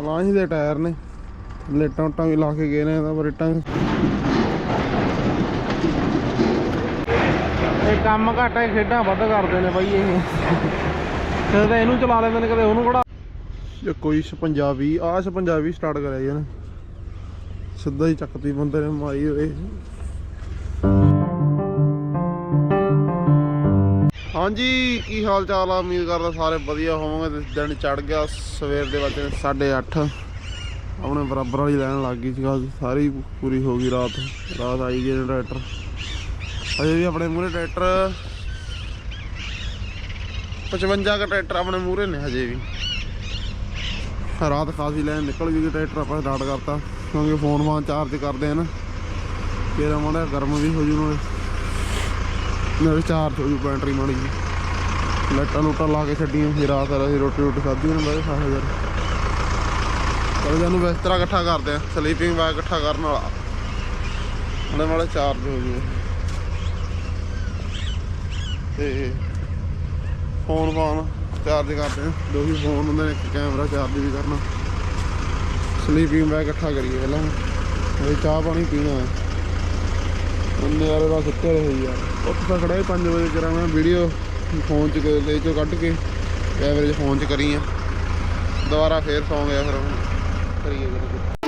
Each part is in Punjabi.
ਅਲਾਂਜ ਦੇ ਟਾਇਰ ਨੇ। ਲੇਟਾਂ ਟਾਂ ਵੀ ਲਾ ਕੇ ਗਏ ਨੇ ਇਹਦਾ ਬਰੇਟਾਂ ਇਹ ਕੰਮ ਘੱਟ ਹੈ ਖੇਡਾਂ ਵੱਧ ਕਰਦੇ ਨੇ ਬਾਈ ਇਹ। ਕਦੇ ਤਾਂ ਇਹਨੂੰ ਚਲਾ ਲੈਂਦੇ ਨੇ ਕਦੇ ਉਹਨੂੰ ਕਿਹੜਾ ਜੇ ਕੋਈ ਸ ਪੰਜਾਬੀ ਆਹ ਸ ਪੰਜਾਬੀ ਸਟਾਰਟ ਕਰਿਆ ਜੀ ਇਹਨੇ। ਸਿੱਧਾ ਹੀ ਚੱਕਤੀ ਬੰਦੇ ਨੇ ਮਾਰੀ ਹੋਏ ਹਾਂਜੀ, ਕੀ ਹਾਲ ਚਾਲ ਆ? ਉਮੀਦ ਕਰਦਾ ਸਾਰੇ ਵਧੀਆ ਹੋਵੋਗੇ। ਦਿਨ ਚੜ ਗਿਆ, ਸਵੇਰ ਦੇ ਵਜੇ 8:30 ਆਪਣੇ ਬਰਾਬਰ ਵਾਲੀ ਲੈਣ ਲੱਗ ਗਈ ਸੀਗਾ ਸਾਰੀ ਪੂਰੀ ਹੋ ਗਈ ਰਾਤ। ਰਾਤ ਆਈ ਗਏ ਟਰੈਕਟਰ। ਅਜੇ ਵੀ ਆਪਣੇ ਮੂਰੇ ਟਰੈਕਟਰ। 55 ਕ ਟਰੈਕਟਰ ਆਪਣੇ ਮੂਰੇ ਨੇ ਹਜੇ ਵੀ। ਰਾਤ ਖਾਸੀ ਲੈਣ ਨਿਕਲ ਗਈ ਟਰੈਕਟਰ ਆਪਾਂ ਸਟਾਰਟ ਕਰਤਾ। ਕਿਉਂਕਿ ਫੋਨ ਵਾਂ ਚਾਰਜ ਕਰਦੇ ਆ ਨਾ। ਤੇਰਾ ਮਾੜਾ ਗਰਮ ਵੀ ਹੋ ਜੂ ਨਾਲੇ ਨਾਲੇ ਚਾਰਜ ਹੋ ਜੂ ਬੈਟਰੀ ਮਾੜੀ ਜੀ। ਲਾਈਟਾਂ ਲੂਟਾਂ ਲਾ ਕੇ ਛੱਡੀਆਂ ਸੀ, ਰਾਤ ਅਸੀਂ ਰੋਟੀ ਰੋਟੀ ਖਾਧੀ ਉਹਨਾਂ ਬਾਅਦ ਖਾ ਹਜ਼ਾਰ ਚਲ ਜਾਨੂੰ ਬਿਸਤਰਾ ਇਕੱਠਾ ਕਰਦੇ ਆ ਸਲੀਪਿੰਗ ਬੈਗ ਇਕੱਠਾ ਕਰਨ ਵਾਲਾ। ਉਹਦੇ ਨਾਲੇ ਚਾਰਜ ਹੋ ਜੂ ਤੇ ਫੋਨ ਫਾਨ ਚਾਰਜ ਕਰਦੇ ਆ ਦੋ ਹੀ ਫੋਨ ਹੁੰਦੇ ਨੇ, ਇੱਕ ਕੈਮਰਾ ਚਾਰਜ ਵੀ ਕਰਨਾ। ਸਲੀਪਿੰਗ ਬੈਗ ਇਕੱਠਾ ਕਰੀਏ ਪਹਿਲਾਂ। ਇਹ ਚਾਹ ਪਾਣੀ ਪੀਣਾ ਹੈ। ਉਹਨੇ ਵਾਲੇ ਦਾ ਸੁੱਤੇ ਰਹੇ ਯਾਰ। ਉੱਥੇ ਤਾਂ ਖੜਾ 5 ਵਜੇ ਕਰਾਂ ਮੈਂ ਵੀਡੀਓ ਫੋਨ ਚ ਕ- ਲੈ ਚੋਂ ਕੱਢ ਕੇ ਐਵਰੇਜ ਫੋਨ 'ਚ ਕਰੀ ਆ। ਦੁਬਾਰਾ ਫੇਰ ਸੌਂ ਗਿਆ ਫਿਰ ਕਰੀਏ ਕਰੀਏ।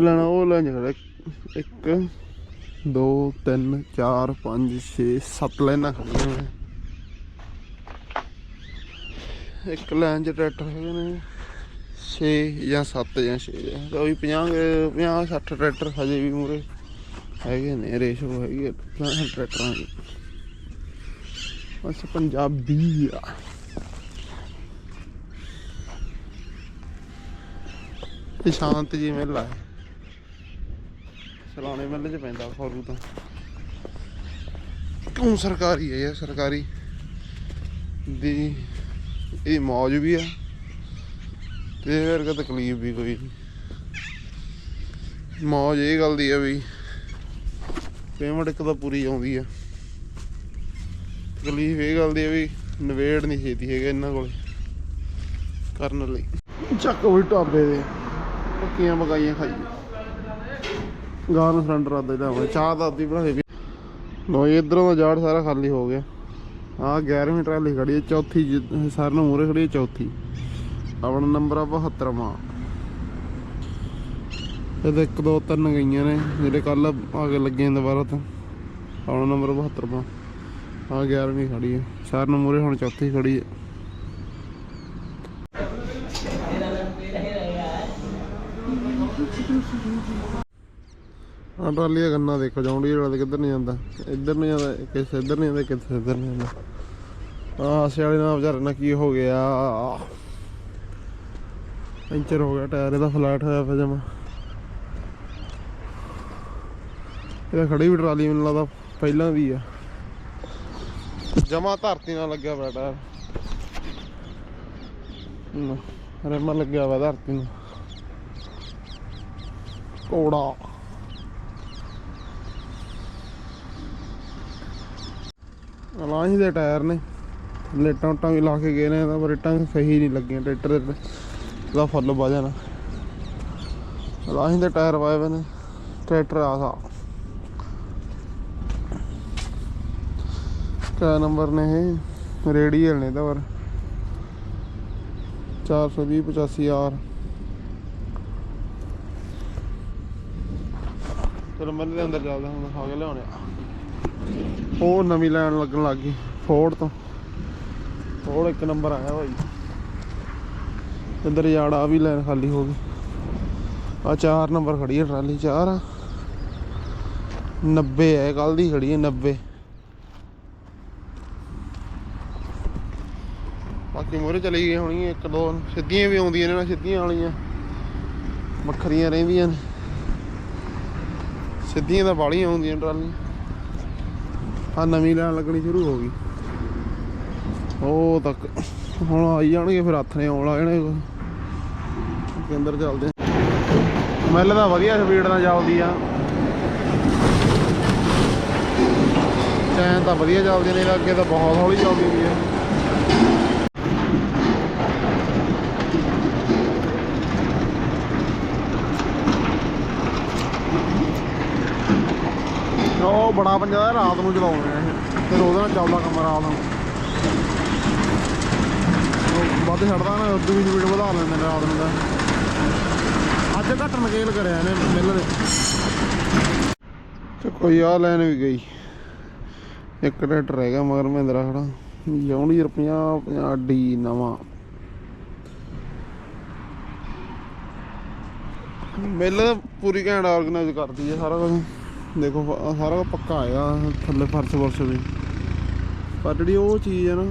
ਲੈਣਾ, ਉਹ ਲੈਣ ਜਿਹੜਾ 1 2 3 4 5 6 7 ਲਾਈਨਾਂ ਖੜੀਆਂ ਨੇ। ਇੱਕ ਲਾਈਨ 'ਚ ਟਰੈਕਟਰ ਹੈਗੇ ਨੇ 6 ਜਾਂ 7 ਜਾਂ 6 ਤਾਂ ਉਹੀ 50 50 60 ਟਰੈਕਟਰ ਹਜੇ ਵੀ ਮੂਰੇ ਹੈਗੇ ਨੇ, ਰੇਸ਼ੋ ਹੈਗੇ ਟਰੈਕਟਰਾਂ ਦੀ। ਬਸ ਪੰਜਾਬੀ ਆ। ਇਹ ਸ਼ਾਂਤ ਜੀ ਮੇਲਾ ਹੈ ਚਲਾਉਣੇ ਚ ਪੈਂਦਾ ਫੌਰੂ ਤਾਂ। ਕਿਉਂ ਸਰਕਾਰੀ ਹੈ ਯਾਰ, ਸਰਕਾਰੀ ਦੀ ਇਹ ਮੌਜ ਵੀ ਆ ਤੇ ਫਿਰ ਤਕਲੀਫ ਵੀ ਕੋਈ ਨਹੀਂ। ਮੌਜ ਇਹ ਗੱਲ ਦੀ ਆ ਵੀ ਪੇਮੈਂਟ ਇੱਕ ਤਾਂ ਪੂਰੀ ਆਉਂਦੀ ਆ। ਤਕਲੀਫ ਇਹ ਗੱਲ ਦੀ ਆ ਵੀ ਨਵੇੜ ਨਹੀਂ ਛੇਤੀ ਹੈਗਾ ਇਹਨਾਂ ਕੋਲ ਕਰਨ ਲਈ। ਚੱਕ ਵੀ ਢਾਬੇ ਦੇ। ਪੱਕੀਆਂ ਪਕਾਈਆਂ ਖਾਈਏ। ਗਾਂ ਨੂੰ ਸਿਲੰਡਰ ਆਦਾ ਇਹਦਾ ਚਾਹ ਦਾ ਅੱਧੀ ਬਣਾ ਕੇ ਲੋ ਇਧਰੋਂ ਦਾ ਜਾੜ ਸਾਰਾ ਖਾਲੀ ਹੋ ਗਿਆ। ਆਹ 11ਵੀਂ ਟਰਾਲੀ ਖੜੀ ਹੈ, ਚੌਥੀ ਸਾਰਿਆਂ ਨੂੰ ਮੂਰੇ ਖੜੀ ਹੈ, ਚੌਥੀ। ਆਪਣਾ ਨੰਬਰ ਆ 72ਵਾਂ ਇਹਦੇ 1 2 3 ਗਈਆਂ ਨੇ, ਜਿਹੜੇ ਕੱਲ ਆ ਕੇ ਲੱਗੇ ਨੇ ਦੁਬਾਰਾ ਤਾਂ। ਆਪਣਾ ਨੰਬਰ 72ਵਾਂ ਆ 11ਵੀਂ ਖੜੀ ਹੈ ਸਾਰਿਆਂ ਨੂੰ ਮੂਰੇ ਹੁਣ ਚੌਥੀ ਖੜੀ ਹੈ। ਆ ਟਰਾਲੀ ਦਾ ਗੰਨਾ ਦੇਖੋ ਜੌਂਡੀ ਵਾਲਾ ਤੇ ਕਿੱਧਰ ਨਹੀਂ ਜਾਂਦਾ? ਇੱਧਰ ਨਹੀਂ ਜਾਂਦਾ, ਕਿਸੇ ਇੱਧਰ ਨਹੀਂ ਜਾਂਦਾ, ਕਿਸੇ ਇੱਧਰ ਨਹੀਂ ਜਾਂਦਾ। ਆ ਆਸੇ ਵਾਲੇ ਨਾਲ ਵਿਚਾਰੇ ਨਾਲ ਕੀ ਹੋ ਗਿਆ? ਪੈਂਚਰ ਹੋ ਗਿਆ ਟਾਇਰ, ਇਹਦਾ ਫਲੈਟ ਹੋਇਆ ਪਿਆ ਜਮਾ। ਇਹਦਾ ਖੜੀ ਵੀ ਟਰਾਲੀ ਮੈਨੂੰ ਲੱਗਦਾ ਪਹਿਲਾਂ ਦੀ ਆ। ਜਮਾ ਧਰਤੀ ਨਾਲ ਲੱਗਿਆ ਪਿਆ ਟਾਇਰ। ਰੇਮਾ ਲੱਗਿਆ ਵਾ ਧਰਤੀ ਨੂੰ। ਕੋੜਾ ਅਲਾਂਜ ਦੇ ਟਾਇਰ ਨੇ। ਲੇਟਾਂ ਟਾਂ ਵੀ ਲਾ ਕੇ ਗਏ ਨੇ ਇਹਦਾ ਬਰੇਟਾਂ ਸਹੀ ਨਹੀਂ ਲੱਗੀਆਂ, ਟਰੈਕਟਰ ਦੇ ਦਾ ਫੁੱਲ ਵਜਨ ਅਲਾਂਜ ਦੇ ਟਾਇਰ ਪਾਏ ਹੋਏ ਨੇ, ਟਰੈਕਟਰ ਆਸਾ ਕਾ ਨੰਬਰ ਨੇ ਇਹ, ਰੇਡੀਅਲ ਨੇ ਇਹਦਾ ਪਰ। 420 85 ਆਰ। ਚਲੋ ਮੈਂ ਦੇ ਅੰਦਰ ਚੱਲਦਾ ਹੁਣ ਖਾ ਕੇ ਲਿਆਉਣੇ ਆ। ਉਹ ਨਵੀਂ ਲੈਣ ਲੱਗਣ ਲੱਗ ਗਈ ਫੋਰਡ ਤੋਂ। ਫੋਰਡ ਇੱਕ ਨੰਬਰ ਆਇਆ ਭਾਈ। ਇੱਧਰ ਯਾਰ ਆ ਵੀ ਲੈਣ ਖਾਲੀ ਹੋ ਗਈ। ਆ ਚਾਰ ਨੰਬਰ ਖੜੀ ਹੈ ਟਰਾਲੀ ਚਾਰ ਆ। 90 ਹੈ ਕੱਲ ਦੀ ਖੜੀ ਹੈ 90 ਬਾਕੀ ਮੋਰੇ ਚਲੀ ਗਈ ਹੋਣੀ ਇੱਕ ਦੋ। ਸਿੱਧੀਆਂ ਵੀ ਆਉਂਦੀਆਂ ਨੇ ਨਾ, ਸਿੱਧੀਆਂ ਵਾਲੀਆਂ। ਵੱਖਰੀਆਂ ਰਹਿੰਦੀਆਂ ਨੇ। ਸਿੱਧੀਆਂ ਤਾਂ ਬਾਲੀਆਂ ਆਉਂਦੀਆਂ ਟਰਾਲੀਆਂ। ਆ ਨਵੀਂ ਲੈਣ ਲੱਗਣੀ ਸ਼ੁਰੂ ਹੋ ਗਈ। ਉਹ ਤੱਕ ਹੁਣ ਆਈ ਜਾਣਗੇ, ਫਿਰ ਹੱਥ ਨੇ ਆਉਣ ਲੱਗ ਜਾਣੇ ਕੇਂਦਰ ਚੱਲਦੇ ਮਿਲ ਤਾਂ ਵਧੀਆ ਸਪੀਡ ਨਾਲ ਚੱਲਦੀ ਆ। ਚੈਨ ਤਾਂ ਵਧੀਆ ਚੱਲਦੀ ਨੇ ਅੱਗੇ ਤਾਂ ਬਹੁਤ ਹੌਲੀ ਚੱਲਦੀ ਹੁੰਦੀ ਆ ਉਹ ਬੜਾ ਪੰਜਾ ਦਾ ਰਾਤ ਨੂੰ ਚਲਾਉਣੇ ਆ ਇਹ। ਫਿਰ ਉਹਦੇ ਨਾਲ ਚੱਲਦਾ ਕੰਮ ਰਾਤ ਨੂੰ। ਵੱਧ ਛੱਡਦਾ ਨਾ ਉਦੋਂ ਵੀ ਸਪੀਡ ਵਧਾ ਲੈਂਦੇ ਨੇ ਰਾਤ ਨੂੰ ਦਾ ਅੱਜ ਘੱਟ ਨਕੇਲ ਕਰਿਆ ਇਹਨੇ ਮਿਲ ਦੇ। ਤੇ ਕੋਈ ਆ ਲੈਣ ਵੀ ਗਈ। ਇੱਕ ਟਰੈਕਟਰ ਰਹਿ ਗਿਆ ਮਗਰ ਮਹਿੰਦਰਾ ਖੜਾ। ਜੌਂਡੀ 50 50 ਡੀ ਨਵਾਂ। ਮਿਲ ਪੂਰੀ ਘੈਂਟ ਆਰਗੇਨਾਈਜ਼ ਕਰਦੀ ਹੈ ਸਾਰਾ ਕੁਝ ਦੇਖੋ ਸਾਰਾ ਕੁਝ ਪੱਕਾ ਹੈਗਾ, ਥੱਲੇ ਫਰਸ਼ ਵਰਸ਼ ਵੀ। ਪਰ ਜਿਹੜੀ ਉਹ ਚੀਜ਼ ਹੈ ਨਾ,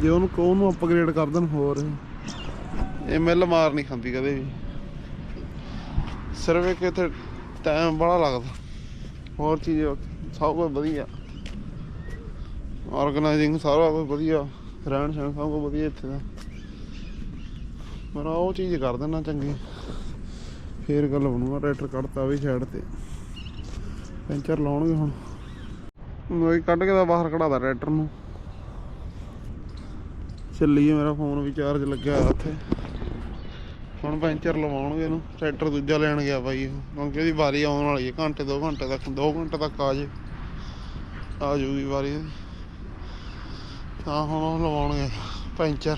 ਜੇ ਉਹਨੂੰ ਉਹਨੂੰ ਅਪਗ੍ਰੇਡ ਕਰ ਦੇਣ ਹੋਰ। ਇਹ ਮਿਲ ਮਾਰ ਨਹੀਂ ਖਾਂਦੀ ਕਦੇ ਵੀ। ਸਿਰਫ ਇੱਕ ਇੱਥੇ ਟਾਈਮ ਬੜਾ ਲੱਗਦਾ। ਹੋਰ ਚੀਜ਼ ਸਭ ਕੁਝ ਵਧੀਆ। ਆਰਗੇਨਾਈਜ਼ਿੰਗ ਸਾਰਾ ਕੁਝ ਵਧੀਆ। ਰਹਿਣ ਸਹਿਣ ਸਭ ਕੁਝ ਵਧੀਆ ਇੱਥੇ ਦਾ। ਪਰ ਉਹ ਚੀਜ਼ ਕਰ ਦੇਣਾ ਚੰਗੀ। ਫੇਰ ਗੱਲ ਬਣੂਗਾ ਟਰੈਕਟਰ ਕੱਢਤਾ ਵੀ ਸਾਈਡ ਤੇ। ਪੈਂਚਰ ਲਾਉਣਗੇ ਹੁਣ। ਮੈਂ ਕੱਢ ਕੇ ਤਾਂ ਬਾਹਰ ਕਢਾਦਾ ਟਰੈਕਟਰ ਨੂੰ। ਚੱਲੀਏ ਮੇਰਾ ਫੋਨ ਵੀ ਚਾਰਜ ਲੱਗਿਆ ਹੋਇਆ ਉੱਥੇ ਹੁਣ ਪੈਂਚਰ ਲਵਾਉਣਗੇ ਇਹਨੂੰ। ਟਰੈਕਟਰ ਦੂਜਾ ਲੈਣ ਗਿਆ ਬਾਈ ਉਹ ਕਿਉਂਕਿ ਉਹਦੀ ਵਾਰੀ ਆਉਣ ਵਾਲੀ ਹੈ। ਘੰਟੇ 2 ਘੰਟੇ ਤੱਕ 2 ਘੰਟੇ ਤੱਕ ਆ ਜੇ। ਆ ਜੂਗੀ ਵਾਰੀ ਤਾਂ ਹੁਣ ਉਹ ਲਵਾਉਣਗੇ ਪੈਂਚਰ।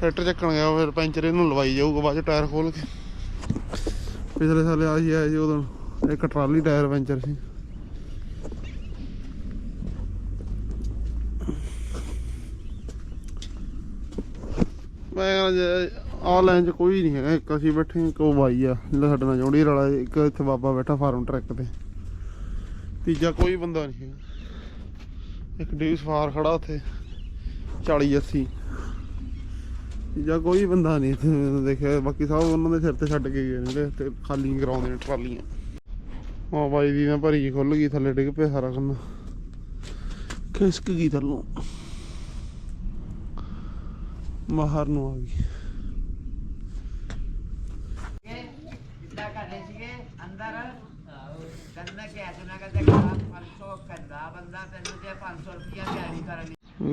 ਟਰੈਕਟਰ ਚੱਕਣ ਗਿਆ ਫਿਰ ਪੈਂਚਰ ਇਹਨੂੰ ਲਵਾਈ ਜਾਊਗਾ ਬਾਅਦ ਚ ਟਾਇਰ ਖੋਲ ਕੇ। ਪਿਛਲੇ ਸਾਲੇ ਆਹੀ ਆਇਆ ਜੀ ਉਦੋਂ। ਇੱਕ ਟਰਾਲੀ ਟਾਇਰ ਪੈਂਚਰ ਸੀ। ਮੈਂ ਆਨਲਾਈਨ ਚ ਕੋਈ ਨਹੀਂ ਹੈਗਾ, ਇੱਕ ਅਸੀਂ ਬੈਠੇ ਇੱਕ ਉਹ ਬਾਈ ਆ, ਜਿਹੜਾ ਸਾਡੇ ਨਾਲ ਜੋੜੀ ਵਾਲਾ, ਇੱਕ ਇੱਥੇ ਬਾਬਾ ਬੈਠਾ ਫਾਰਮ ਟਰੈਕ ਤੇ। ਤੀਜਾ ਕੋਈ ਬੰਦਾ ਨਹੀਂ ਹੈਗਾ। ਇੱਕ ਡੀ ਸਫਾਰ ਖੜਾ ਉੱਥੇ 40 80 ਤੀਜਾ ਕੋਈ ਬੰਦਾ ਨਹੀਂ ਇੱਥੇ, ਦੇਖਿਆ, ਬਾਕੀ ਸਭ ਉਹਨਾਂ ਦੇ ਸਿਰ ਤੇ ਛੱਡ ਕੇ ਗਏ ਨੇ ਤੇ ਖਾਲੀ ਕਰਾਉਂਦੇ ਨੇ ਟਰਾਲੀਆਂ। ਉਹ ਬਾਈ ਦੀ ਨਾ ਭਰੀ ਖੁੱਲ ਗਈ, ਥੱਲੇ ਡਿੱਗ ਪਿਆ ਸਾਰਾ ਕੰਨਾ ਖਿਸਕ ਗਈ ਥੱਲੋਂ। ਬਾਹਰ ਨੂੰ ਆ ਗਈ।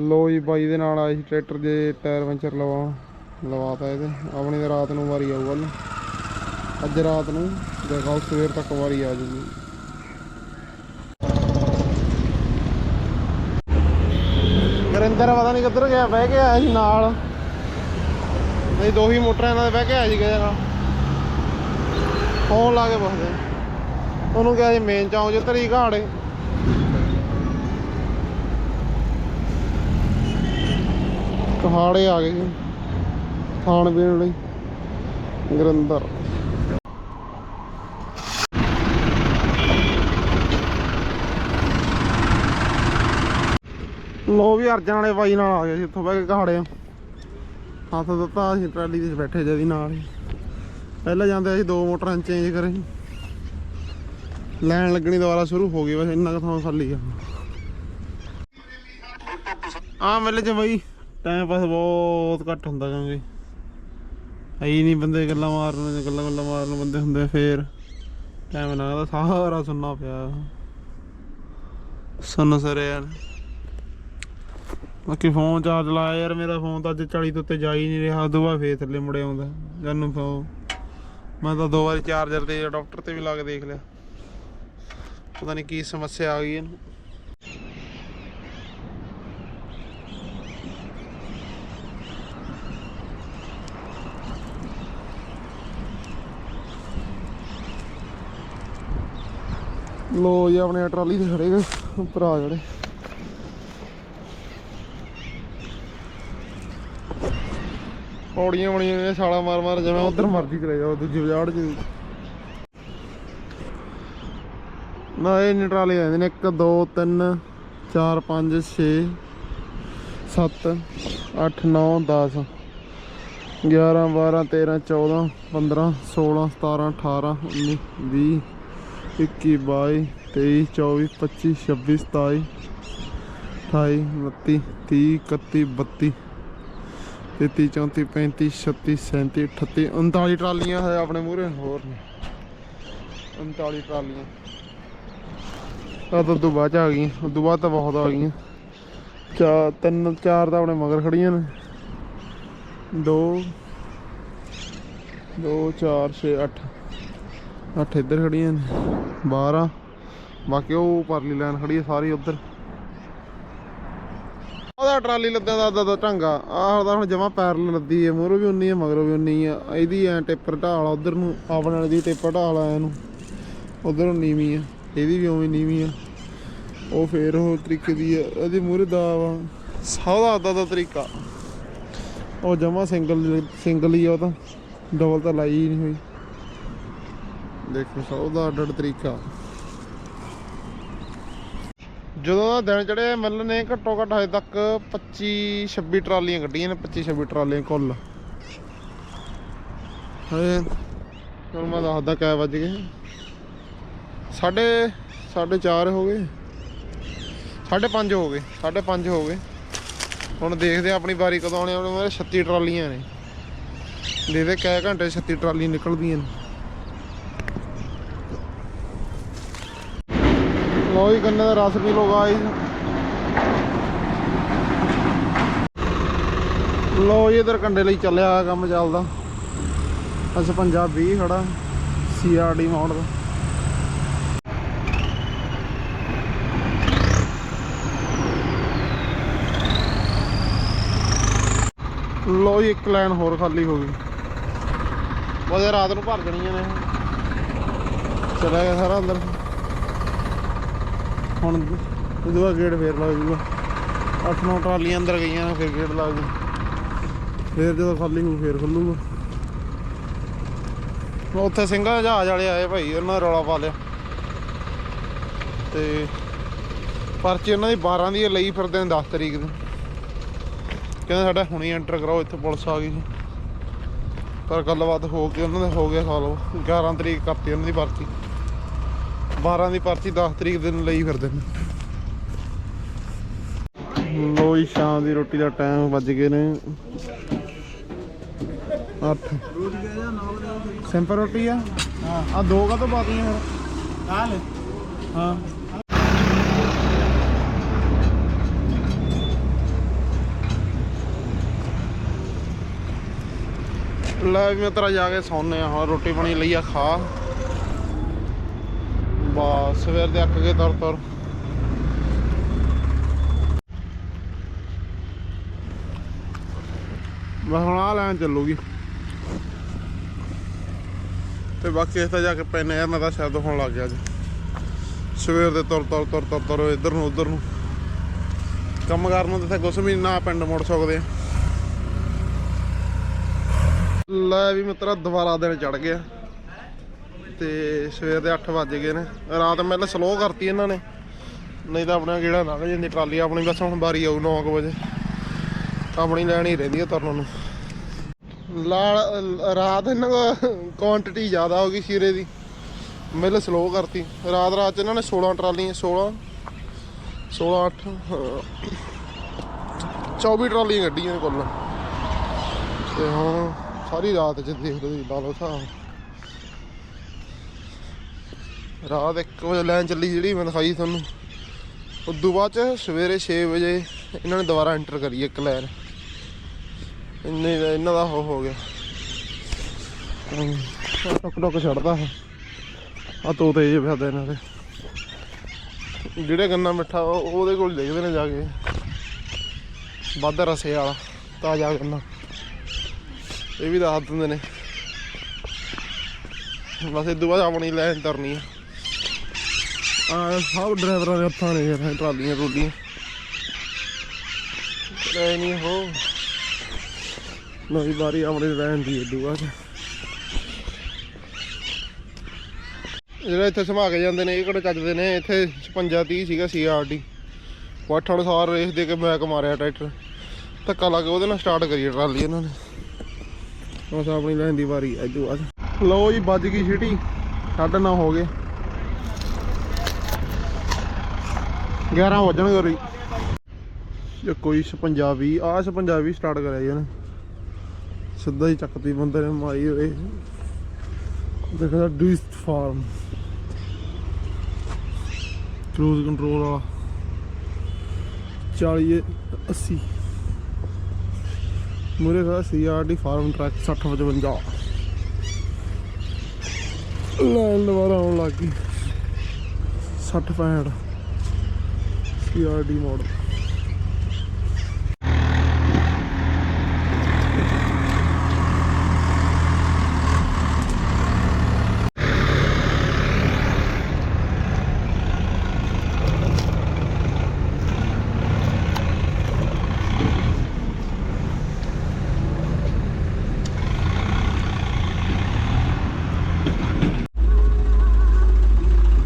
ਲੋ ਜੀ, ਬਾਈ ਦੇ ਨਾਲ ਆਏ ਸੀ ਟਰੈਕਟਰ ਦੇ ਟਾਇਰ ਪੈਂਚਰ ਲਵਾ ਲਵਾਤਾ ਇਹਦੇ। ਆਪਣੀ ਰਾਤ ਨੂੰ ਵਾਰੀ ਆਊਗਾ ਨਾ ਅੱਜ ਰਾਤ ਨੂੰ ਜਾਂ ਸਵੇਰ ਤੱਕ ਵਾਰੀ ਆ ਜੂਗੀ ਨਰਿੰਦਰ, ਪਤਾ ਨਹੀਂ ਕਿੱਧਰ ਗਿਆ, ਬਹਿ ਕੇ ਆਇਆ ਸੀ ਨਾਲ। ਨਹੀਂ, ਦੋ ਹੀ ਮੋਟਰਾਂ ਨਾਲ ਬਹਿ ਕੇ ਆਇਆ ਸੀ ਕਿਸੇ ਨਾਲ। ਫੋਨ ਲਾ ਕੇ ਪੁੱਛਦੇ। ਉਹਨੂੰ ਕਿਹਾ ਜੀ ਮੇਨ ਚੌਂਕ 'ਚ ਤਰੀ ਘਾੜੇ ਕਹਾੜੇ ਆ ਗਏ ਜੀ। ਖਾਣ ਪੀਣ ਲਈ। ਗਰਿੰਦਰ ਲੋ ਵੀ ਅਰਜਨ ਵਾਲੇ ਬਾਈ ਨਾਲ ਆ ਗਏ ਸੀ ਉੱਥੋਂ ਬਹਿ ਕੇ ਕਹਾੜੇ ਹੱਥ ਦਿੱਤਾ ਅਸੀਂ, ਟਰਾਲੀ ਦੇ ਬੈਠੇ ਜਦੀ ਨਾਲ ਹੀ। ਪਹਿਲਾਂ ਜਾਂਦੇ ਅਸੀਂ ਦੋ ਮੋਟਰਾਂ ਚੇਂਜ ਕਰੇ। ਲੈਣ ਲੱਗਣੀ ਦੁਬਾਰਾ ਸ਼ੁਰੂ ਹੋ ਗਈ, ਬਸ ਇੰਨਾ ਕੁ ਥਾਂ ਖਾਲੀ ਆ। ਆ ਮੇਲੇ ਚ ਬਈ ਟਾਈਮ ਪਾਸ ਬਹੁਤ ਘੱਟ ਹੁੰਦਾ ਕਿਉਂਕਿ। ਆਈ ਨਹੀਂ ਬੰਦੇ ਗੱਲਾਂ ਮਾਰਨ ਗੱਲਾਂ ਗੱਲਾਂ ਮਾਰਨ ਬੰਦੇ ਹੁੰਦੇ ਫੇਰ। ਟਾਈਮ ਲੱਗਦਾ ਸਾਰਾ ਸੁੰਨਾ ਪਿਆ। ਸੁੰਨ ਸਰੇ ਯਾਰ ਬਾਕੀ ਫੋਨ ਚਾਰਜ ਲਾਇਆ ਯਾਰ, ਮੇਰਾ ਫੋਨ ਤਾਂ ਅੱਜ 40 ਤੋਂ ਉੱਤੇ ਜਾ ਹੀ ਨਹੀਂ ਰਿਹਾ, ਉਦੋਂ ਬਾਅਦ ਫੇਰ ਥੱਲੇ ਮੁੜੇ ਆਉਂਦਾ। ਜਾਨੂੰ ਫੋਨ ਮੈਂ ਤਾਂ ਦੋ ਵਾਰੀ ਚਾਰਜਰ ਤੇ ਡਾਕਟਰ ਤੇ ਵੀ ਲਾ ਕੇ ਦੇਖ ਲਿਆ। ਪਤਾ ਨਹੀਂ ਕੀ ਸਮੱਸਿਆ ਆ ਗਈ ਇਹਨੂੰ। ਲੋ ਜੀ, ਆਪਣੇ ਟਰਾਲੀ ਤੇ ਖੜੇ ਗਏ ਭਰਾ ਜਿਹੜੇ। ਪੌੜੀਆਂ ਬਣੀਆਂ ਨੇ ਛਾਲਾ ਮਾਰ ਮਾਰ ਜਿਵੇਂ ਉਧਰ ਮਰਜ਼ੀ ਕਰੇ ਜਾਓ ਦੂਜੀ ਬਾਜ਼ਾਰ 'ਚ ਨਾ, ਇਹ ਨੀ ਆਉਂਦੇ ਨੇ 1 2 3 4 5 6 7 8 9 10 11 12 13 14 15 16 17 18 19 20 21 22 23 24 25 26 27 28 29 30 31 32 33 34 35 36 37 38 39 ਟਰਾਲੀਆਂ ਹੈ ਆਪਣੇ ਮੂਹਰੇ, ਹੋਰ ਨੇ 39 ਟਰਾਲੀਆਂ। ਆ ਤਾਂ ਤੋਂ ਬਾਅਦ 'ਚ ਆ ਗਈਆਂ, ਉਦੋਂ ਬਾਅਦ ਤਾਂ ਬਹੁਤ ਆ ਗਈਆਂ। ਚਾਰ, ਤਿੰਨ, ਚਾਰ ਤਾਂ ਆਪਣੇ ਮਗਰ ਖੜੀਆਂ ਨੇ। ਦੋ ਦੋ, ਚਾਰ, ਛੇ, ਅੱਠ। ਅੱਠ ਇੱਧਰ ਖੜੀਆਂ ਨੇ 12 ਬਾਕੀ ਉਹ ਪਰਲੀ ਲਾਈਨ ਖੜੀ ਹੈ, ਸਾਰੀ ਉੱਧਰ। ਉਹਦਾ ਟਰਾਲੀ ਲੱਦਿਆਂ ਦਾ ਅੱਧਾ ਦਾ ਢੰਗਾ। ਆਹ ਦਾ ਹੁਣ ਜਮਾ ਪੈਰਲ ਲੱਦੀ ਹੈ ਮੂਹਰੋਂ ਵੀ ਉਨੀ ਹੈ ਮਗਰੋਂ ਵੀ ਉਨੀ ਆ ਇਹਦੀ ਐ ਟੇਪਰ ਢਾਲ ਉਧਰ ਨੂੰ ਆਪਣੇ ਵਾਲੇ ਦੀ ਟੇਪਰ ਢਾਲ ਆ ਇਹਨੂੰ। ਉਧਰ ਨੀਵੀਂ ਆ, ਇਹਦੀ ਵੀ ਉਵੇਂ ਨੀਵੀਂ ਆ। ਉਹ ਫੇਰ ਉਹ ਤਰੀਕੇ ਦੀ ਆ, ਇਹਦੀ ਮੂਹਰੇ ਦਾ ਵਾ ਸੌਦਾ ਅੱਧਾ ਦਾ ਤਰੀਕਾ। ਉਹ ਜਮਾ ਸਿੰਗਲ ਸਿੰਗਲ ਹੀ ਆ ਉਹ ਤਾਂ। ਡਬਲ ਤਾਂ ਲਾਈ ਹੀ ਨਹੀਂ ਹੋਈ। ਦੇਖੋ, ਸਭ ਦਾ ਅੱਡ ਅੱਡ ਤਰੀਕਾ। ਜਦੋਂ ਦਾ ਦਿਨ ਚੜਿਆ ਮਿਲ ਨੇ ਘੱਟੋ ਘੱਟ ਹਜੇ ਤੱਕ 25 26 ਟਰਾਲੀਆਂ ਕੱਢੀਆਂ ਨੇ 25 26 ਟਰਾਲੀਆਂ ਕੁੱਲ। ਹਜੇ ਹੁਣ ਮੈਂ ਦੱਸਦਾ ਕੈ ਵੱਜ ਗਏ। ਸਾਢੇ ਸਾਢੇ ਚਾਰ ਹੋ ਗਏ। ਸਾਢੇ ਪੰਜ ਹੋ ਗਏ, ਸਾਢੇ ਪੰਜ ਹੋ ਗਏ। ਹੁਣ ਦੇਖਦੇ ਆਪਣੀ ਵਾਰੀ ਕਦੋਂ ਆਉਣੀ ਆ ਆਪਣੇ ਮੇਰੇ 36 ਟਰਾਲੀਆਂ ਨੇ। ਦੇਖਦੇ ਕੈ ਘੰਟੇ 36 ਟਰਾਲੀਆਂ ਨਿਕਲਦੀਆਂ ਨੇ। ਲੋ ਜੀ, ਗੰਨੇ ਦਾ ਰਸ ਪੀ ਲੋ ਗਾਇਸ। ਲੋ ਜੀ, ਇਧਰ ਕੰਡੇ ਲਈ ਚੱਲਿਆ ਆ ਕੰਮ ਚੱਲਦਾ। ਅੱਛਾ ਪੰਜਾਬ 20 ਖੜਾ ਸੀਆਰਡੀ ਮੋਡ ਦਾ। ਲੋ ਜੀ, ਇੱਕ ਲਾਈਨ ਹੋਰ ਖਾਲੀ ਹੋ ਗਈ। ਉਹਦੇ ਰਾਤ ਨੂੰ ਭਰ ਜਣੀਆਂ ਨੇ ਚਲਾ ਗਿਆ ਸਾਰਾ ਅੰਦਰ। ਹੁਣ ਉਦੋਂ ਬਾਅਦ ਗੇਟ ਫੇਰ ਲੱਗ ਜੂਗਾ। 8-9 ਟਰਾਲੀਆਂ ਅੰਦਰ ਗਈਆਂ ਫਿਰ ਗੇਟ ਲੱਗ ਜੂ। ਫੇਰ ਜਦੋਂ ਖਾਲੀ ਹੋਊ, ਫੇਰ ਖੁੱਲੂਗਾ। ਉੱਥੇ ਸਿੰਘਾਂ ਜਹਾਜ਼ ਵਾਲੇ ਆਏ ਭਾਈ, ਉਹਨਾਂ ਨੇ ਰੌਲਾ ਪਾ ਲਿਆ। ਤੇ ਪਰਚੀ ਉਹਨਾਂ ਦੀ 12 ਦੀ ਲਈ ਫਿਰਦੇ ਨੇ 10 ਤਰੀਕ ਨੂੰ। ਕਹਿੰਦੇ ਸਾਡਾ ਹੁਣੇ ਐਂਟਰ ਕਰਾਓ, ਇੱਥੇ ਪੁਲਿਸ ਆ ਗਈ ਸੀ। ਪਰ ਗੱਲਬਾਤ ਹੋ ਕੇ ਉਹਨਾਂ ਦਾ ਹੋ ਗਿਆ ਸਾਲ 11 ਤਰੀਕ ਕਰਤੀ ਉਹਨਾਂ ਦੀ ਪਰਚੀ। 12 ਦੀ ਪਰਚੀ 10 ਤਰੀਕ ਦਿਨ ਲਈ ਫਿਰਦੇ ਨੇ। ਲੋ ਜੀ ਸ਼ਾਮ ਦੀ ਰੋਟੀ ਦਾ ਟਾਈਮ ਵੱਜ ਗਏ ਨੇ 8 ਸਿੰਪਲ ਰੋਟੀ ਆ? ਹਾਂ ਆ ਦੋ ਕਾ ਤੋਂ ਬਾਕੀਆਂ ਫਿਰ ਆ ਲੈ। ਹਾਂ। ਲੈ ਵੀ ਮਿੱਤਰਾ ਜਾ ਕੇ ਸੌਂਨੇ ਆ ਹੁਣ ਰੋਟੀ ਪਾਣੀ ਲਈ ਆ ਖਾ। ਬਸ ਸਵੇਰ ਦੇ ਅੱਕ ਗਏ ਤੁਰ ਤੁਰ। ਬਸ ਹੁਣ ਆ ਲੈਣ ਚੱਲੂਗੀ। ਤੇ ਬਾਕੀ ਇਸ ਤਾਂ ਜਾ ਕੇ ਪੈਨੇ ਆ, ਮੈਂ ਤਾਂ ਸ਼ਾਇਦ ਹੋਣ ਲੱਗ ਗਿਆ ਅੱਜ। ਸਵੇਰ ਦੇ ਤੁਰ ਤੁਰ ਤੁਰ ਤੁਰ ਤੁਰ ਇੱਧਰ ਨੂੰ, ਉੱਧਰ ਨੂੰ। ਕੰਮ ਕਰਨ ਨੂੰ ਤੇ ਇੱਥੇ ਵੀ ਨਾ ਪਿੰਡ ਮੁੜ ਸਕਦੇ ਲੈ ਵੀ ਮਿੱਤਰਾ, ਦੁਬਾਰਾ ਦਿਨ ਚੜ ਗਿਆ। ਤੇ ਸਵੇਰ ਦੇ 8 ਵਜ ਗਏ ਨੇ। ਰਾਤ ਮੈਲ ਸਲੋ ਕਰਤੀ ਇਹਨਾਂ ਨੇ। ਨਹੀਂ ਤਾਂ ਆਪਣਾ ਕਿਹੜਾ ਲੰਘ ਜਾਂਦੀ ਟਰਾਲੀ, ਆਪਣੀ ਬਸ ਹੁਣ ਬਾਰੀ ਆਊ 9 ਵਜੇ। ਆਪਣੀ ਲੈਣੀ ਰਹਿੰਦੀ ਆ ਤੁਰਨ ਨੂੰ। ਲਾਲ, ਰਾਤ ਇਹਨਾਂ ਕੋ ਕੁਆਂਟੀਟੀ ਜ਼ਿਆਦਾ ਹੋ ਗਈ ਸ਼ੀਰੇ ਦੀ। ਮਿਲ ਸਲੋ ਕਰਤੀ। ਰਾਤ ਰਾਤ ਚ ਇਹਨਾਂ ਨੇ 16 ਟਰਾਲੀਆਂ 16 16 8 24 ਟਰਾਲੀਆਂ ਕੱਢੀਆਂ ਨੇ ਕੁੱਲ। ਤੇ ਹੁਣ ਸਾਰੀ ਰਾਤ ਚ ਦੇਖਦੇ ਲਓ ਲਾ ਲਓ ਹਿਸਾਬ। ਰਾਤ 1 ਵਜੇ ਲੈਣ ਚੱਲੀ ਜਿਹੜੀ, ਮੈਂ ਦਿਖਾਈ ਤੁਹਾਨੂੰ। ਉਦੋਂ ਬਾਅਦ ਚ ਸਵੇਰੇ 6 ਵਜੇ ਇਹਨਾਂ ਨੇ ਦੁਬਾਰਾ ਐਂਟਰ ਕਰੀ ਇੱਕ ਲਾਈਨ। ਇੰਨੇ ਇਹਨਾਂ ਦਾ ਹੋ ਹੋ ਗਿਆ। ਟੁਕ ਟੁਕ ਛੱਡਦਾ ਹੈ ਆ ਤੋਤੇ ਜੇ ਫਿਰਦੇ ਇਹਨਾਂ ਦੇ। ਜਿਹੜੇ ਗੰਨਾ ਮਿੱਠਾ ਉਹਦੇ ਕੋਲ ਦੇਖਦੇ ਨੇ ਜਾ ਕੇ। ਵੱਧ ਰਸੇ ਵਾਲਾ, ਤਾਜ਼ਾ ਗੰਨਾ। ਇਹ ਵੀ ਦੱਸ ਦਿੰਦੇ ਨੇ। ਬਸ ਇਦੋਂ ਬਾਅਦ ਆਪਣੀ ਲੈਣ ਤਰਨੀ ਆ। ਆ ਸਭ ਡਰਾਈਵਰਾਂ ਦੇ ਹੱਥਾਂ ਨੇ ਯਾਰ ਟਰਾਲੀਆਂ, ਟਰੂਲੀਆਂ। ਐ ਨਹੀਂ ਹੋ। ਨਵੀਂ ਵਾਰੀ ਆਪਣੀ ਲਾਈਨ ਦੀ ਇਦੋਂ ਬਾਅਦ ਜਿਹੜਾ ਇੱਥੇ ਸਮਾ ਕੇ ਜਾਂਦੇ ਨੇ, ਇਹ ਕਿਹੜੇ ਚੱਜਦੇ ਨੇ? ਇੱਥੇ 56 30 ਸੀਗਾ ਸੀਆਰਡੀ ਵਾਠਣ ਸਾਰ ਰੇਸ ਦੇ ਕੇ ਮੈਕ ਮਾਰਿਆ ਟਰੈਕਟਰ। ਧੱਕਾ ਲਾ ਕੇ ਉਹਦੇ ਨਾਲ ਸਟਾਰਟ ਕਰੀ ਟਰਾਲੀ ਇਹਨਾਂ ਨੇ। ਬਸ ਆਪਣੀ ਲੈਣ ਦੀ ਵਾਰੀ ਇਦੋਂ ਬਾਅਦ ਲਓ ਜੀ, ਵੱਜ ਗਈ ਛਿਟੀ ਸਾਢੇ ਨੌ ਹੋ ਗਏ। 11 ਵਜਣਗੇ ਰਹੀ ਇਹ ਕੋਈ 56 20 ਆਹ 56 20 ਸਟਾਰਟ ਕਰਿਆ ਜੀ ਉਹਨੇ ਸਿੱਧਾ ਹੀ ਚੱਕਤੀ ਬੰਦੇ ਨੇ ਮਾਰੀ ਹੋਏ ਦੇਖਦਾ ਡੂਇਸਟ ਫਾਰਮ ਕਰੂਜ਼ ਕੰਟਰੋਲ ਵਾਲਾ। 40 80 ਮੂਰੇ ਖੜਾ ਸੀਆਰਡੀ ਫਾਰਮ ਟਰੱਕ 60 55 ਲੈਣ ਦੁਬਾਰਾ ਆਉਣ ਲੱਗ ਗਈ। 60 65 ਸੀਆਰਡੀ ਮਾਡਲ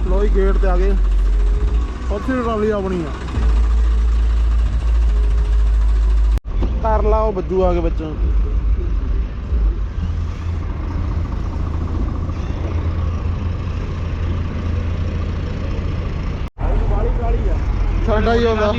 ਲੋਈ ਗੇਟ ਤੇ ਆ ਗਏ। ਉੱਥੇ ਟਰਾਲੀ ਆਪਣੀ ਆ। ਕਰ ਲਾ ਉਹ ਬੱਜੂ ਆ ਕੇ ਵਿੱਚ। ਸਾਡਾ ਹੀ ਹੁੰਦਾ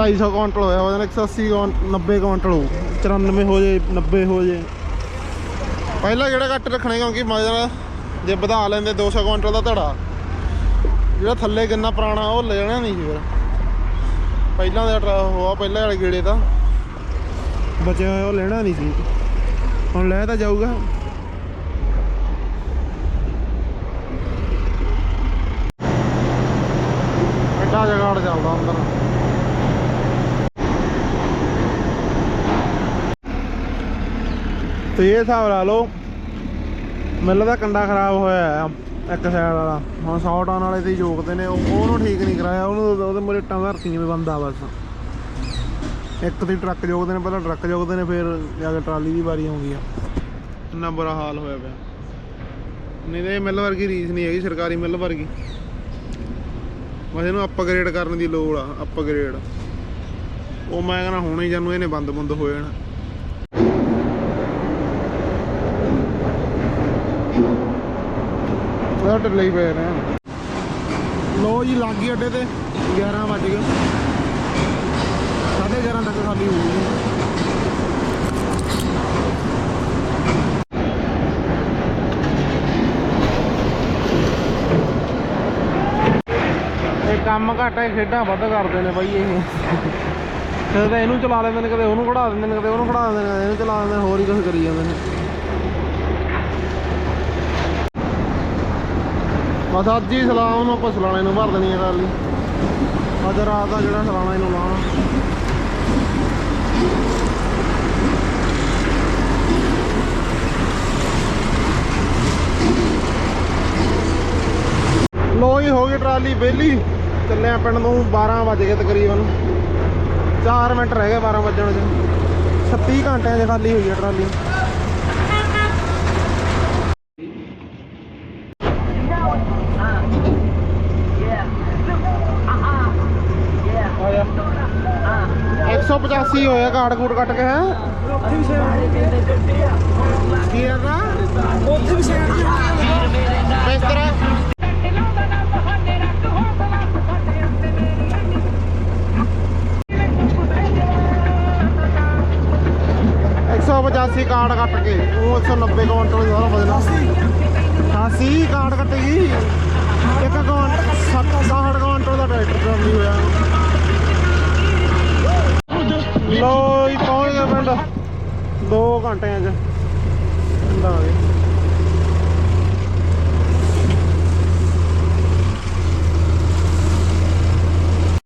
ਢਾਈ ਸੌ ਕੁਆਂਟਲ ਹੋਇਆ ਉਹਦੇ ਨਾਲ 180 ਕੁਆਂਟ- 90 ਕੁਆਂਟਲ ਹੋ 94 ਹੋ ਜੇ 90 ਹੋ ਜੇ। ਪਹਿਲਾਂ ਜਿਹੜਾ ਘੱਟ ਰੱਖਣਾ ਕਿਉਂਕਿ ਮਜ਼ਾ ਜੇ ਵਧਾ ਲੈਂਦੇ 200 ਕੁਇੰਟਲ ਦਾ ਧੜਾ। ਜਿਹੜਾ ਥੱਲੇ ਕਿੰਨਾ ਪੁਰਾਣਾ, ਉਹ ਲੈ ਜਾਣਾ ਨਹੀਂ ਸੀ ਫਿਰ। ਪਹਿਲਾਂ ਦਾ ਟਰਾ- ਹੋਆ ਪਹਿਲਾਂ ਵਾਲੇ ਗੇੜੇ ਦਾ ਬਚਿਆ ਹੋਇਆ, ਉਹ ਲੈਣਾ ਨਹੀਂ ਸੀ। ਹੁਣ ਲੈ ਤਾਂ ਜਾਊਗਾ ਐਡਾ ਜਗਾੜ ਚੱਲਦਾ ਅੰਦਰ ਤੇ ਇਹ ਹਿਸਾਬ ਲਾ ਲਓ ਮਿੱਲ ਦਾ ਕੰਡਾ ਖਰਾਬ ਹੋਇਆ ਆ, ਇੱਕ ਸਾਈਡ ਵਾਲਾ। ਹੁਣ 100 ਟਨ ਵਾਲੇ ਤੇ ਹੀ ਜੋਗਦੇ ਨੇ, ਉਹ- ਉਹਨੂੰ ਠੀਕ ਨਹੀਂ ਕਰਾਇਆ, ਉਹਨੂੰ ਉਹਦੇ ਮੁਰੇ ਟਾਂ ਧਰਤੀਆਂ ਵੀ ਬੰਦਾ ਬਸ। ਇੱਕ ਤੇ ਟਰੱਕ ਜੋਗਦੇ ਨੇ, ਪਹਿਲਾਂ ਟਰੱਕ ਜੋਗਦੇ ਨੇ, ਫਿਰ ਜਾ ਕੇ ਟਰਾਲੀ ਦੀ ਵਾਰੀ ਆਉਂਦੀ ਆ। ਇੰਨਾ ਬੁਰਾ ਹਾਲ ਹੋਇਆ ਪਿਆ। ਨਹੀਂ ਤੇ ਇਹ ਵਰਗੀ ਰੀਸ ਨਹੀਂ ਹੈਗੀ, ਸਰਕਾਰੀ ਮਿਲ ਵਰਗੀ। ਬਸ ਇਹਨੂੰ ਅਪਗ੍ਰੇਡ ਕਰਨ ਦੀ ਲੋੜ ਆ ਅਪਗ੍ਰੇਡ ਉਹ ਮੈਂ ਕਹਿੰਦਾ ਹੁਣੇ ਹੀ ਜਾਨੂੰ ਇਹਨੇ ਬੰਦ ਬੰਦ ਹੋ ਜਾਣਾ। ਢਿੱਲੇ ਹੀ ਪਏ ਨੇ। ਲੋ ਜੀ ਲੱਗ ਗਈ ਅੱਡੇ ਤੇ। 11 ਵੱਜ ਗਏ। 11:30 ਤੱਕ ਖਾਲੀ ਹੋ ਗਈ। ਇਹ ਕੰਮ ਘੱਟ ਹੈ ਖੇਡਾਂ ਵੱਧ ਕਰਦੇ ਨੇ ਬਾਈ ਇਹ। ਕਦੇ ਇਹਨੂੰ ਚਲਾ ਲੈਂਦੇ ਨੇ ਕਦੇ ਉਹਨੂੰ ਖੜਾ ਦਿੰਦੇ ਨੇ ਕਦੇ ਉਹਨੂੰ ਖੜਾ ਦਿੰਦੇ ਨੇ ਇਹਨੂੰ ਚਲਾ ਦਿੰਦੇ ਨੇ ਹੋਰ ਹੀ ਕੁਝ ਕਰੀ ਜਾਂਦੇ ਨੇ। ਬਸ ਅੱਜ ਹੀ ਸਲਾਮ ਨੂੰ ਆਪਾਂ ਸਲਾਣੇ ਨੂੰ ਭਰ ਦੇਣੀ ਹੈ ਟਰਾਲੀ ਅੱਜ ਰਾਤ ਦਾ ਜਿਹੜਾ ਸਲਾਣਾ ਇਹਨੂੰ ਲਾਉਣਾ। ਲੋ ਹੀ ਹੋ ਗਈ ਟਰਾਲੀ ਵਿਹਲੀ। ਚੱਲਿਆ ਪਿੰਡ ਨੂੰ 12 ਵਜ ਗਏ ਤਕਰੀਬਨ। 4 ਮਿੰਟ ਰਹਿ ਗਏ 12 ਵਜਣ ਚ 36 ਘੰਟਿਆਂ 'ਚ ਖਾਲੀ ਹੋਈ ਹੈ ਟਰਾਲੀ ਆਇਆ 185 ਹੋਇਆ ਕਾਰਡ ਕੂਡ ਕੱਟ ਕੇ, ਹੈ? ਕੀ ਹੈ ਨਾ? ਉੱਥੇ ਵੀ ਸਾਈਡ ਇਸ ਤਰ੍ਹਾਂ ਇੱਕ ਸੌ ਪਚਾਸੀ ਕਾਰਡ ਕੱਟ ਕੇ, ਉਹ 190 ਕੁਇੰਟਲ ਦਾ ਵਜਨ 80 ਕਾਰਡ ਕੱਟੇਗੀ ਇੱਕ ਕੁਇੰਟਲ 60 ਕੁਇੰਟਲ ਦਾ ਟਰੈਕਟਰ ਟਰਾਲੀ ਹੋਇਆ। ਲੋ ਜੀ ਪਹੁੰਚ ਗਏ ਪਿੰਡ। 2 ਘੰਟਿਆਂ ਚ। ਪਿੰਡ ਆ ਗਏ।